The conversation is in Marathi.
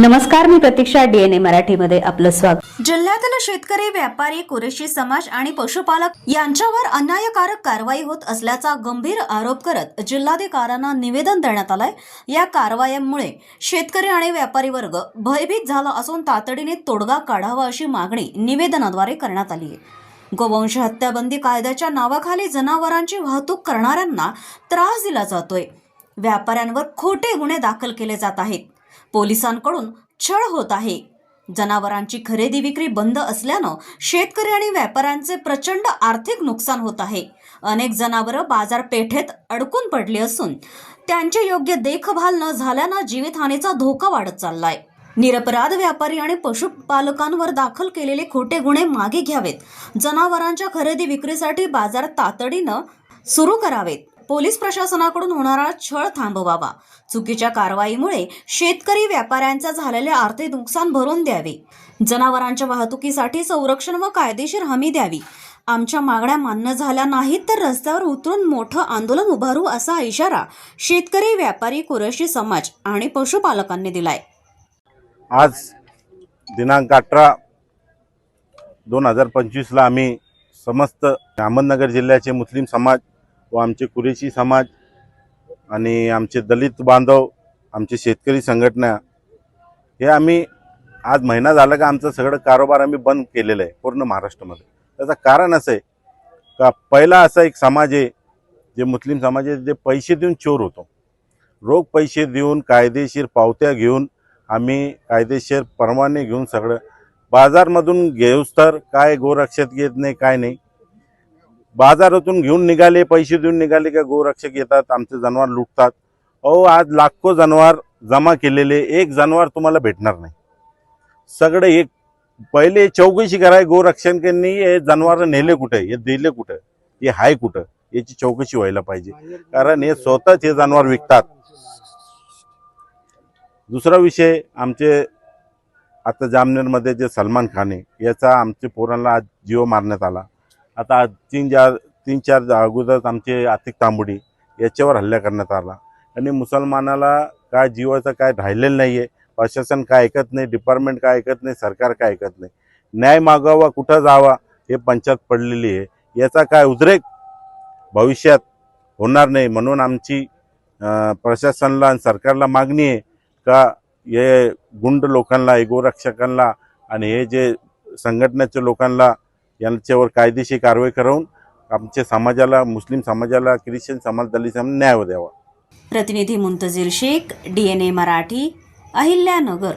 नमस्कार मी प्रतीक्षा डीएनए मराठीमध्ये आपलं स्वागत. जिल्ह्यातील शेतकरी व्यापारी कुरेशी समाज आणि पशुपालक यांच्यावर अन्यायकारक कारवाई होत असल्याचा गंभीर आरोप करत जिल्हाधिकाऱ्यांना निवेदन देण्यात आलंय. या कारवायांमुळे शेतकरी आणि व्यापारी वर्ग भयभीत झाला असून तातडीने तोडगा काढावा अशी मागणी निवेदनाद्वारे करण्यात आली आहे. गोवंश हत्याबंदी कायद्याच्या नावाखाली जनावरांची वाहतूक करणाऱ्यांना त्रास दिला जातोय. व्यापाऱ्यांवर खोटे गुन्हे दाखल केले जात आहेत. पोलिसांकडून छळ होत आहे. जनावरांची खरेदी विक्री बंद असल्यानं शेतकरी आणि व्यापाऱ्यांचे प्रचंड आर्थिक नुकसान होत आहे. अनेक जनावरं बाजारपेठेत अडकून पडली असून त्यांची योग्य देखभाल न झाल्यानं जीवितहानीचा धोका वाढत चाललाय. निरपराध व्यापारी आणि पशुपालकांवर दाखल केलेले खोटे गुन्हे मागे घ्यावेत. जनावरांच्या खरेदी विक्रीसाठी बाजार तातडीनं सुरू करावेत. पोलीस प्रशासनाकडून होणारा छळ थांबवावा. चुकीच्या कारवाईमुळे शेतकरी व्यापाऱ्यांचा झालेले आर्थिक नुकसान भरून द्यावे. जनावरांच्या वाहतुकीसाठी संरक्षण व कायदेशीर हमी द्यावी. आमच्या मागण्या मान्य झाल्या नाहीत तर रस्त्यावर उतरून मोठं आंदोलन उभारू असा इशारा शेतकरी व्यापारी कुरशी समाज आणि पशुपालकांनी दिलाय. आज दिनांक अठरा दोन हजार पंचवीसला आम्ही समस्त अहमदनगर जिल्ह्याचे मुस्लिम समाज व आमचे कुरेशी समाज आणि आमचे दलित बांधव आमचे शेतकरी संघटना हे आम्ही आज महिना झाला का आमचं सगळं कारोबार आम्ही बंद केलेलं आहे पूर्ण महाराष्ट्रामध्ये. त्याचं कारण असं आहे का पहिला असा एक समाज आहे जे मुस्लिम समाज आहे जे पैसे देऊन चोर होतो. रोख पैसे देऊन कायदेशीर पावत्या घेऊन आम्ही कायदेशीर परवाने घेऊन सगळं बाजारमधून घेऊस तर काय गोरक्षक घेत नाही काय नाही. बाजारातून घेऊन निघाले पैसे देऊन निघाले का गोरक्षक येतात आमचे जनावर लुटतात. अहो आज लाखो जनावर जमा केलेले एक जनावर तुम्हाला भेटणार नाही. सगळे एक पहिले चौकशी कराय गोरक्षकांनी हे जनावर नेले कुठे हे दिले कुठं हे हाय कुठं याची चौकशी व्हायला पाहिजे. कारण हे स्वतःच हे जनावर विकतात. दुसरा विषय आमचे आता जामनेरमध्ये जे सलमान खान आहे याचा आमच्या पोरांना आज जीव मारण्यात आला. आता तीन चार तीन चार अगोदर आमचे आतिक तांबुडी याच्यावर हल्ला करण्यात आला. आणि मुसलमानाला काय जीवाचं काय राहिलेलं नाही आहे प्रशासन काय ऐकत नाही डिपार्टमेंट काय ऐकत नाही सरकार काय ऐकत नाही. न्याय मागावा कुठं जावा हे पंचायत पडलेली आहे. याचा काय उद्रेक भविष्यात होणार नाही म्हणून आमची प्रशासनाला आणि सरकारला मागणी आहे का हे गुंड लोकांना हे गोरक्षकांना आणि हे जे संघटनेच्या लोकांना यांच्यावर कायदेशीर कारवाई करून आमच्या समाजाला मुस्लिम समाजाला ख्रिश्चन समाज दलित समाज न्याय द्यावा. प्रतिनिधी Muntazir Shaikh D N A Marathi Ahilyanagar.